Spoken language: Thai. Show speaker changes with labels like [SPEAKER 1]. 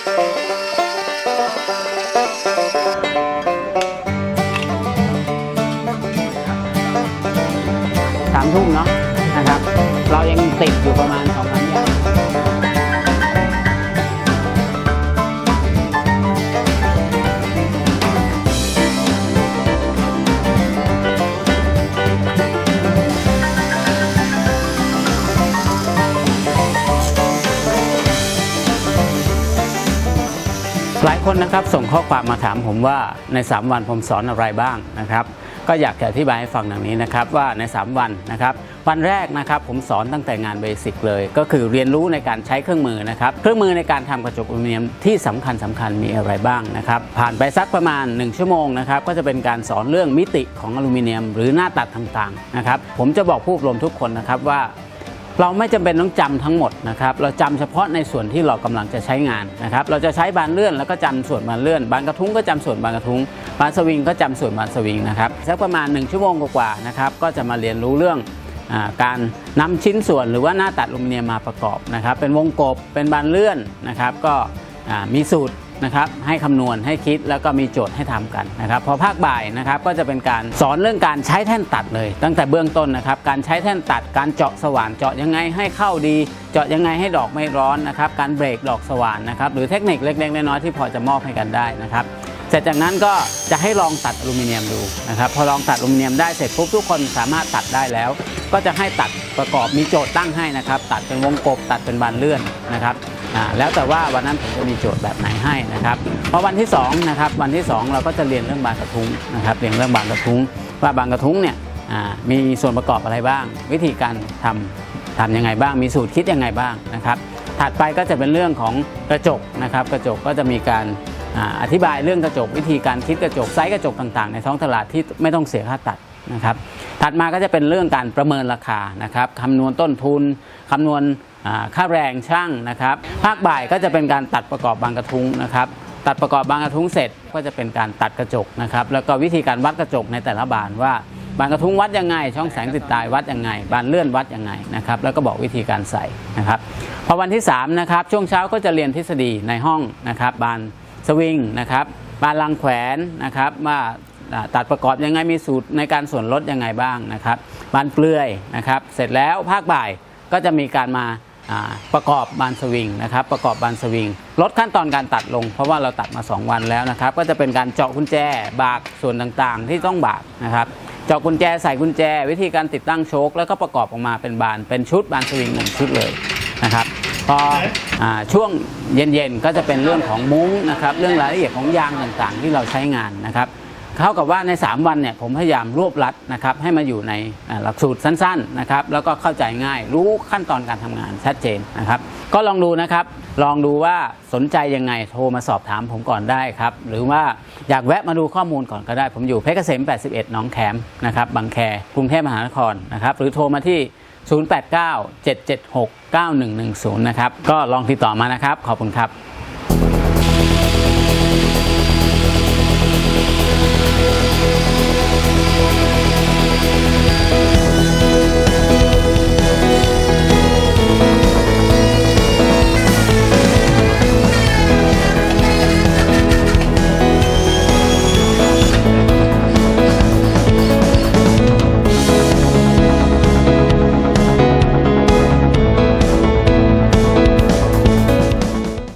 [SPEAKER 1] สามทุ่มเนาะนะครับ เรายังติดอยู่ประมาณ หลายคนนะครับส่งข้อความมาถามผมว่าใน 3 วันผมสอนอะไรบ้างนะครับ ก็อยากจะอธิบายให้ฟังดังนี้นะครับว่าใน 3 วันนะครับ วันแรกนะครับผมสอนตั้งแต่งานเบสิกเลย ก็คือเรียนรู้ในการใช้เครื่องมือนะครับเครื่องมือในการทำกระจกอลูมิเนียมที่สำคัญสำคัญมีอะไรบ้างนะครับผ่านไปสักประมาณ 1 ชั่วโมงนะครับก็จะเป็นการสอนเรื่องมิติของอลูมิเนียม หรือหน้าตัดต่างๆนะครับผมจะบอกผู้อบรมทุกคนนะครับว่า เราไม่จำเป็นต้องจำทั้งหมดนะครับ เราจำเฉพาะในส่วนที่เรากำลังจะใช้งานนะครับ เราจะใช้บานเลื่อนแล้วก็จำส่วนบานเลื่อน บานกระทุ้งก็จำส่วนบานกระทุ้ง บานสวิงก็จำส่วนบานสวิงนะครับสักประมาณ 1 ชั่วโมงกว่าๆนะครับ ก็จะมาเรียนรู้เรื่องอการนำชิ้นส่วนหรือว่าหน้าตัดอลูมิเนียมมาประกอบนะครับ เป็นวงกบ เป็นบานเลื่อนนะครับ ก็มีสูตร นะครับให้คำนวณให้คิดแล้วก็มีโจทย์ให้ทำกันนะครับพอภาคบ่ายนะครับก็จะเป็นการสอนเรื่องการใช้แท่นตัดเลย ตั้งแต่เบื้องต้นนะครับการใช้แท่นตัด การเจาะสว่านเจาะยังไงให้เข้าดี เจาะยังไงให้ดอกไม่ร้อนนะครับการเบรกดอกสว่านนะครับหรือเทคนิคเล็กๆน้อยๆที่พอจะมอบให้กันได้นะครับเสร็จจากนั้นก็จะให้ลองตัดอลูมิเนียมดูนะครับพอลองตัดอลูมิเนียมได้เสร็จปุ๊บทุกคนสามารถตัดได้แล้ว ก็จะให้ตัดประกอบมีโจทย์ตั้งให้นะครับ ตัดเป็นวงกบตัดเป็นบานเลื่อนนะครับ แล้วแต่ว่าวันนั้นผมจะมีโจทย์แบบไหนให้นะครับพอวันที่2นะครับวันที่ 2 เราก็จะเรียนเรื่องบานกระทุ้งนะครับเรียนเรื่องบานกระทุ้ง ว่าบานกระทุ้งเนี่ยมีส่วนประกอบอะไรบ้าง วิธีการทำทำยังไงบ้างมีสูตรคิดยังไงบ้างนะครับถัดไปก็จะเป็นเรื่องของกระจกนะครับกระจกก็จะมีการอาอธิบายเรื่องกระจก วิธีการคิดกระจกไซส์กระจกต่างๆ ในท้องตลาดที่ไม่ต้องเสียค่าตัดนะครับถัดมาก็จะเป็นเรื่องการประเมินราคานะครับคำนวณต้นทุนคำนวณ ค่าแรงช่างนะครับ ภาคบ่ายก็จะเป็นการตัดประกอบบางกระทุ้งนะครับ ตัดประกอบบางกระทุ้งเสร็จก็จะเป็นการตัดกระจกนะครับ แล้วก็วิธีการวัดกระจกในแต่ละบานว่าบานกระทุ้งวัดยังไง ช่องแสงติดตายวัดยังไง บานเลื่อนวัดยังไงนะครับ แล้วก็บอกวิธีการใส่นะครับ พอวันที่3นะครับช่วงเช้าก็จะเรียนทฤษฎีในห้องนะครับ บานสวิงนะครับ บานลังแขวนนะครับว่าตัดประกอบยังไงมีสูตรในการส่วนลดยังไงบ้างนะครับ บานเปลือยนะครับ เสร็จแล้วภาคบ่ายก็จะมีการมา ประกอบบานสวิงนะครับ ประกอบบานสวิง ลดขั้นตอนการตัดลง เพราะว่าเราตัดมา 2 วันแล้วนะครับ ก็จะเป็นการเจาะกุญแจบากส่วนต่างๆ ที่ต้องบากนะครับ เจาะกุญแจใส่กุญแจ วิธีการติดตั้งโชคแล้วก็ประกอบออกมาเป็นบานเป็นชุดบานสวิงหนึ่งชุดเลยนะครับพออช่วงเย็นๆก็จะเป็นเรื่องของมุ้งนะครับ เรื่องรายละเอียดของยางต่างๆ ที่เราใช้งานนะครับ เท่ากับว่าใน 3 วันเนี่ยผมพยายามรวบรัดนะครับให้มาอยู่ในหลักสูตรสั้นๆนะครับแล้วก็เข้าใจง่ายรู้ขั้นตอนการทำงานชัดเจนนะครับ ก็ลองดูนะครับ ลองดูว่าสนใจยังไงโทรมาสอบถามผมก่อนได้ครับหรือว่าอยากแวะมาดูข้อมูลก่อนก็ได้ ผมอยู่เพชรเกษม 81หนองแขมนะครับบางแคกรุงเทพมหานครนะครับหรือโทรมาที่ 089 776 9110 นะครับก็ลองติดต่อมานะครับ ขอบคุณครับ Thank you.